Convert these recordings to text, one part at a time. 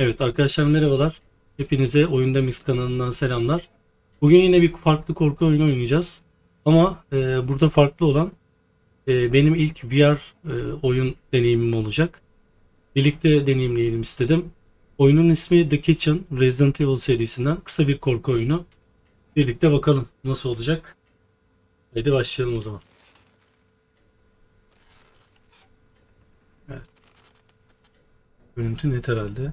Evet arkadaşlar merhabalar. Hepinize Oyunda Mix kanalından selamlar. Bugün yine bir farklı korku oyunu oynayacağız. Ama e, burada farklı olan e, benim ilk VR e, oyun deneyimim olacak. Birlikte deneyimleyelim istedim. Oyunun ismi The Kitchen Resident Evil serisinden kısa bir korku oyunu. Birlikte bakalım nasıl olacak. Haydi başlayalım o zaman. Evet. Görüntü net herhalde.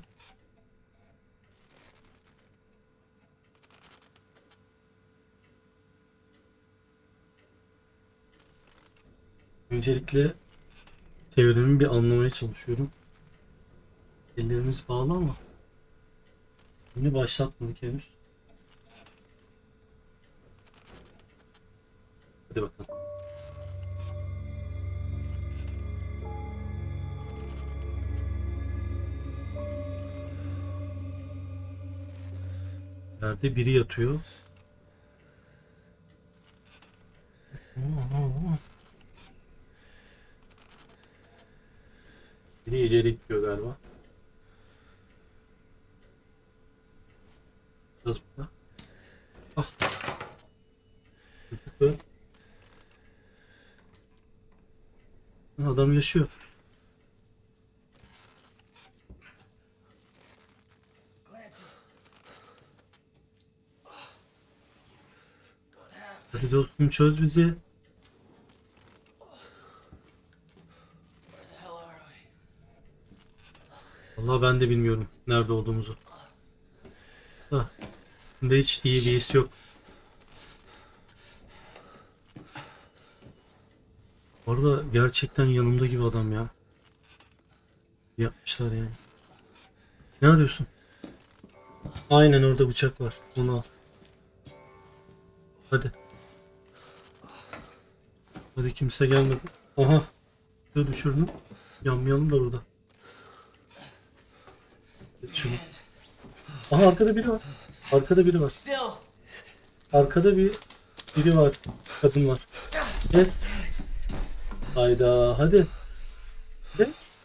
Öncelikle teorimi bir anlamaya çalışıyorum. Ellerimiz bağlı ama yine başlatmadık henüz. Hadi bakalım. Yerde biri yatıyor. Biri ileri gidiyor galiba. Biraz burada. Ah. Adam yaşıyor. Hadi dostum çöz bizi. Vallahi ben de bilmiyorum nerede olduğumuzu. Ha. Bunda hiç iyi bir his yok. Bu arada gerçekten yanımda gibi adam ya. Yapmışlar yani. Ne arıyorsun? Aynen orada bıçak var. Onu al. Hadi. Hadi kimse gelmedi. Aha. Şöyle düşürdüm. Yanmayalım da burada. Şunu. Aha arkada biri var. Arkada biri var. Arkada bir biri var. Kadın var. Yes. Hayda hadi. Yes.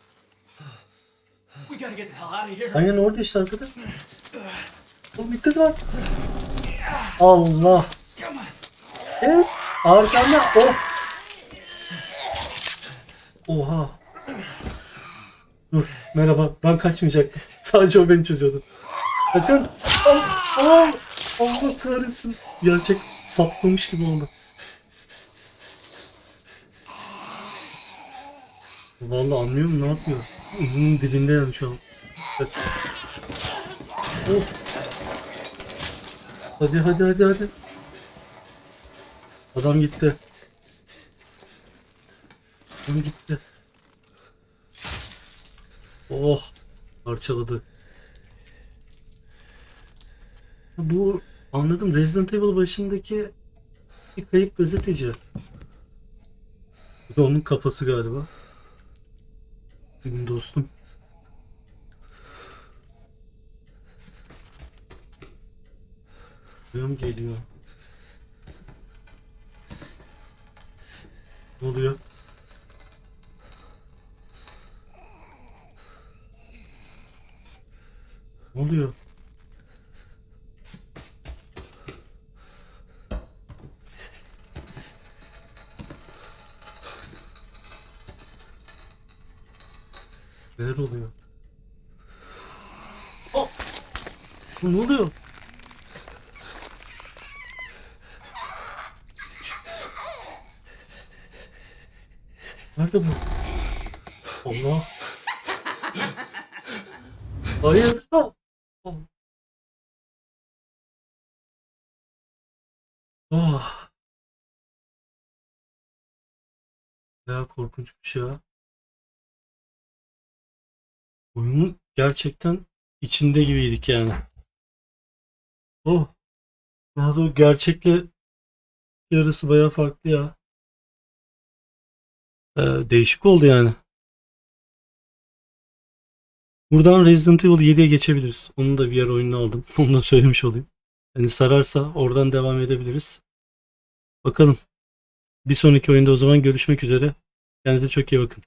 Aynen orada işte arkada. Oğlum bir kız var. Allah. Yes. Arkanda. Of. Oha. Dur. Merhaba. Ben kaçmayacaktım. Sadece o beni çözüyordu. Bakın. Al, al. Allah kahretsin. Gerçek saplamış gibi oldu. Vallahi anlıyorum ne yapıyor. Uzunun dibinde yani şu an. Of. Hadi hadi hadi hadi. Adam gitti. Adam gitti. Oh. Parçaladı. Bu anladım. Resident Evil başındaki bir kayıp gazeteci. Bu da onun kafası galiba. Benim dostum. Duyum geliyor. Ne oluyor? Ne oluyor? Neler oluyor? Oh! Ne oluyor? Nerede bu? Allah. Hayır. Oh. Ya korkunçmuş ya. Oyunun gerçekten içinde gibiydik yani. Oh. Ya da gerçekle yarısı baya farklı ya. Ee, değişik oldu yani. Buradan Resident Evil 7'ye geçebiliriz. Onu da VR oyununa aldım. Onu da söylemiş olayım. Yani sararsa oradan devam edebiliriz. Bakalım. Bir sonraki oyunda o zaman görüşmek üzere. Kendinize çok iyi bakın.